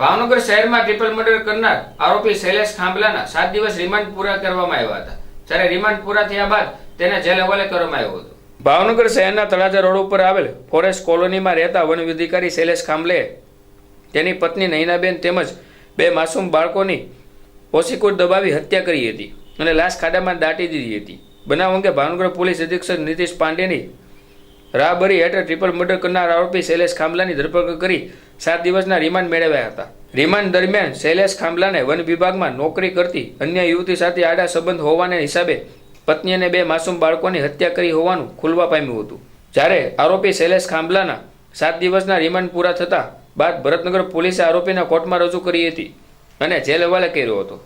ભાવનગર શહેરમાં triple murder કરનાર આરોપી શૈલેષ ખાંભલાના સાત દિવસ રિમાન્ડ પૂરા કરવામાં આવ્યા હતા. જ્યારે રિમાન્ડ પૂરા થયા બાદ તેને જેલ હવાલે કરવામાં આવ્યો હતો. ભાવનગર શહેરના તળાજા રોડ ઉપર આવેલ ફોરેસ્ટ કોલોનીમાં રહેતા વન અધિકારી શૈલેષ ખાંભલેએ તેની પત્ની નૈનાબેન તેમજ બે માસૂમ બાળકોની ઓશીકૂટ દબાવી હત્યા કરી હતી અને લાશ ખાડામાં દાટી દીધી હતી. બનાવ અંગે ભાવનગર પોલીસ અધિક્ષક નીતિશ પાંડેની રાહબરી હેઠળ ટ્રિપલ મર્ડર કરનાર આરોપી શૈલેષ ખાંભલાની ધરપકડ કરી સાત દિવસના રિમાન્ડ મેળવ્યા હતા. રિમાન્ડ દરમિયાન શૈલેષ ખાંભલાને વન વિભાગમાં નોકરી કરતી અન્ય યુવતી સાથે આડા સંબંધ હોવાને હિસાબે પત્ની અને બે માસૂમ બાળકોની હત્યા કરી હોવાનું ખુલવા પામ્યું હતું. જ્યારે આરોપી શૈલેષ ખાંભલાના સાત દિવસના રિમાન્ડ પૂરા થતા બાદ ભરતનગર પોલીસે આરોપીને કોર્ટમાં રજૂ કરી હતી અને જેલ હવાલે કર્યો હતો.